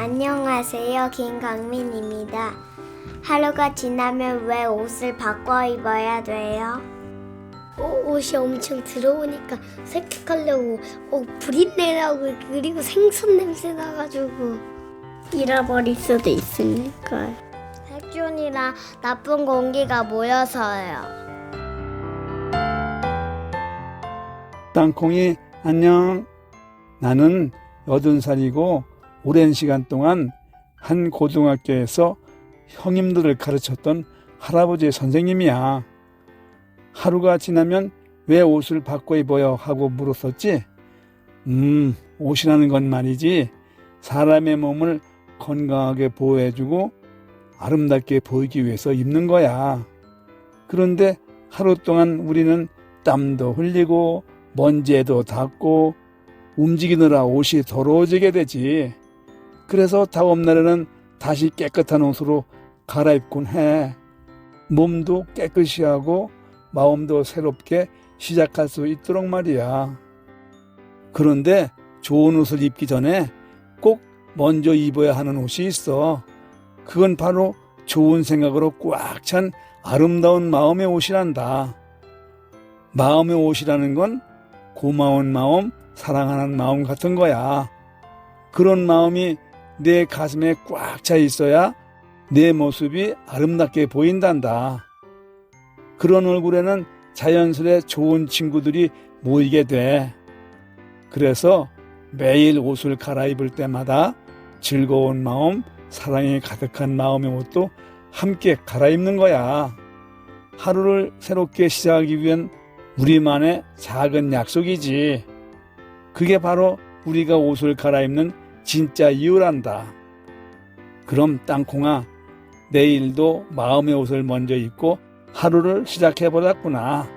안녕하세요. 김강민입니다. 하루가 지나면 왜 옷을 바꿔 입어야 돼요? 어, 옷이 엄청 들어오니까 세탁하려고 어, 브릿내라고 그리고 생선 냄새 나가지고 잃어버릴 수도 있으니까 살균이랑 나쁜 공기가 모여서요. 땅콩이 안녕. 나는 여든 살이고 오랜 시간 동안 한 고등학교에서 형님들을 가르쳤던 할아버지 선생님이야. 하루가 지나면 왜 옷을 바꿔 입어요 하고 물었었지? 음, 옷이라는 건 말이지. 사람의 몸을 건강하게 보호해주고 아름답게 보이기 위해서 입는 거야. 그런데 하루 동안 우리는 땀도 흘리고 먼지에도 닿고 움직이느라 옷이 더러워지게 되지. 그래서 다음 날에는 다시 깨끗한 옷으로 갈아입곤 해. 몸도 깨끗이 하고 마음도 새롭게 시작할 수 있도록 말이야. 그런데 좋은 옷을 입기 전에 꼭 먼저 입어야 하는 옷이 있어. 그건 바로 좋은 생각으로 꽉 찬 아름다운 마음의 옷이란다. 마음의 옷이라는 건 고마운 마음, 사랑하는 마음 같은 거야. 그런 마음이 내 가슴에 꽉 차 있어야 내 모습이 아름답게 보인단다. 그런 얼굴에는 자연스레 좋은 친구들이 모이게 돼. 그래서 매일 옷을 갈아입을 때마다 즐거운 마음, 사랑이 가득한 마음의 옷도 함께 갈아입는 거야. 하루를 새롭게 시작하기 위한 우리만의 작은 약속이지. 그게 바로 우리가 옷을 갈아입는 진짜 이유란다. 그럼 땅콩아, 내일도 마음의 옷을 먼저 입고 하루를 시작해 보자꾸나.